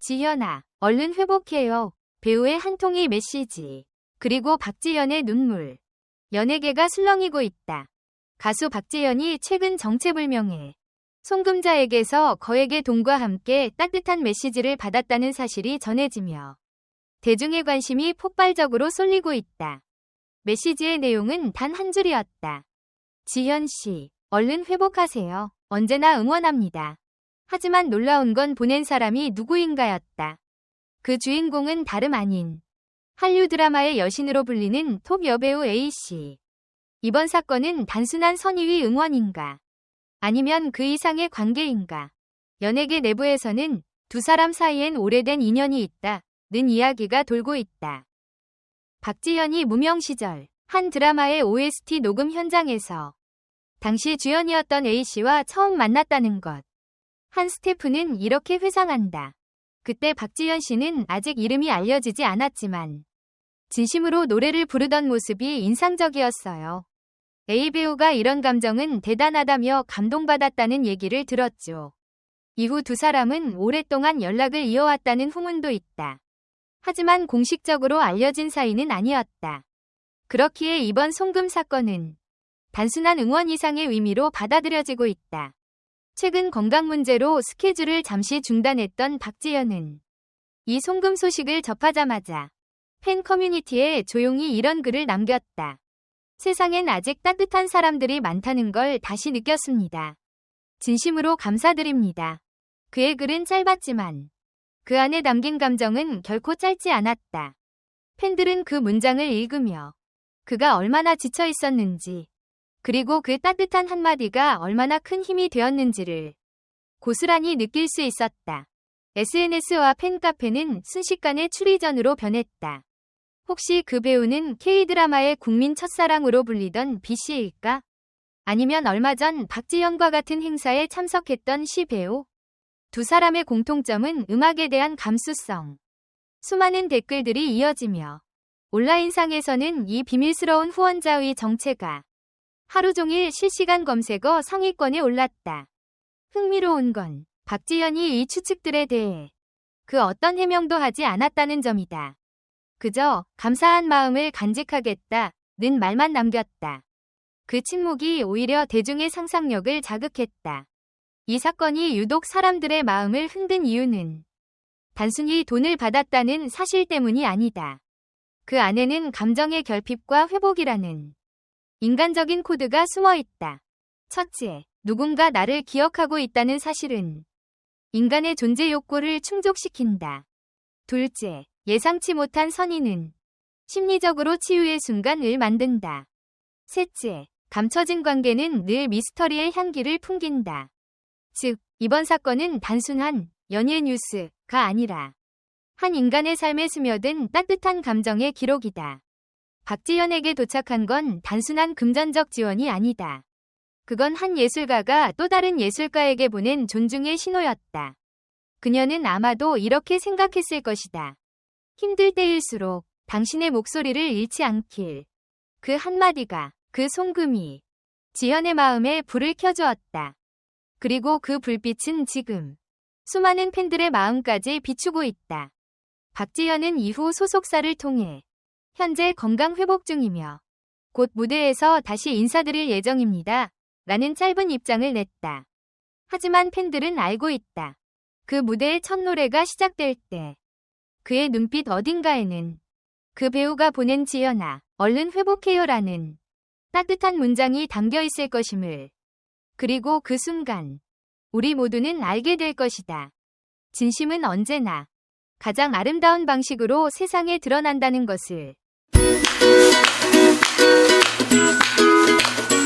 지현아, 얼른 회복해요. 배우의 한 통의 메시지. 그리고 박지현의 눈물. 연예계가 술렁이고 있다. 가수 박지현이 최근 정체불명의 송금자에게서 거액의 돈과 함께 따뜻한 메시지를 받았다는 사실이 전해지며 대중의 관심이 폭발적으로 쏠리고 있다. 메시지의 내용은 단 한 줄이었다. 지현 씨, 얼른 회복하세요. 언제나 응원합니다. 하지만 놀라운 건 보낸 사람이 누구인가였다. 그 주인공은 다름 아닌 한류 드라마의 여신으로 불리는 톱 여배우 A씨. 이번 사건은 단순한 선의위 응원인가? 아니면 그 이상의 관계인가? 연예계 내부에서는 두 사람 사이엔 오래된 인연이 있다. 는 이야기가 돌고 있다. 박지현이 무명 시절 한 드라마의 OST 녹음 현장에서 당시 주연이었던 A씨와 처음 만났다는 것. 한 스태프는 이렇게 회상한다. 그때 박지현 씨는 아직 이름이 알려지지 않았지만 진심으로 노래를 부르던 모습이 인상적이었어요. A 배우가 이런 감정은 대단하다며 감동받았다는 얘기를 들었죠. 이후 두 사람은 오랫동안 연락을 이어왔다는 후문도 있다. 하지만 공식적으로 알려진 사이는 아니었다. 그렇기에 이번 송금 사건은 단순한 응원 이상의 의미로 받아들여지고 있다. 최근 건강 문제로 스케줄을 잠시 중단했던 박지현은 이 송금 소식을 접하자마자 팬 커뮤니티에 조용히 이런 글을 남겼다. 세상엔 아직 따뜻한 사람들이 많다는 걸 다시 느꼈습니다. 진심으로 감사드립니다. 그의 글은 짧았지만 그 안에 담긴 감정은 결코 짧지 않았다. 팬들은 그 문장을 읽으며 그가 얼마나 지쳐 있었는지 그리고 그 따뜻한 한마디가 얼마나 큰 힘이 되었는지를 고스란히 느낄 수 있었다. SNS와 팬카페는 순식간에 추리전으로 변했다. 혹시 그 배우는 K드라마의 국민 첫사랑으로 불리던 B씨일까? 아니면 얼마 전 박지현과 같은 행사에 참석했던 시 배우? 두 사람의 공통점은 음악에 대한 감수성. 수많은 댓글들이 이어지며 온라인상에서는 이 비밀스러운 후원자의 정체가 하루 종일 실시간 검색어 상위권에 올랐다. 흥미로운 건 박지현이 이 추측들에 대해 그 어떤 해명도 하지 않았다는 점이다. 그저 감사한 마음을 간직하겠다는 말만 남겼다. 그 침묵이 오히려 대중의 상상력을 자극했다. 이 사건이 유독 사람들의 마음을 흔든 이유는 단순히 돈을 받았다는 사실 때문이 아니다. 그 안에는 감정의 결핍과 회복이라는 인간적인 코드가 숨어 있다. 첫째, 누군가 나를 기억하고 있다는 사실은 인간의 존재 욕구를 충족시킨다. 둘째, 예상치 못한 선의는 심리적으로 치유의 순간을 만든다. 셋째, 감춰진 관계는 늘 미스터리의 향기를 풍긴다. 즉, 이번 사건은 단순한 연예 뉴스가 아니라 한 인간의 삶에 스며든 따뜻한 감정의 기록이다. 박지현에게 도착한 건 단순한 금전적 지원이 아니다. 그건 한 예술가가 또 다른 예술가에게 보낸 존중의 신호였다. 그녀는 아마도 이렇게 생각했을 것이다. 힘들 때일수록 당신의 목소리를 잃지 않길. 그 한마디가, 그 송금이 지현의 마음에 불을 켜주었다. 그리고 그 불빛은 지금 수많은 팬들의 마음까지 비추고 있다. 박지현은 이후 소속사를 통해 현재 건강 회복 중이며 곧 무대에서 다시 인사드릴 예정입니다. 라는 짧은 입장을 냈다. 하지만 팬들은 알고 있다. 그 무대의 첫 노래가 시작될 때 그의 눈빛 어딘가에는 그 배우가 보낸 지연아, 얼른 회복해요라는 따뜻한 문장이 담겨 있을 것임을. 그리고 그 순간 우리 모두는 알게 될 것이다. 진심은 언제나 가장 아름다운 방식으로 세상에 드러난다는 것을. Thank you.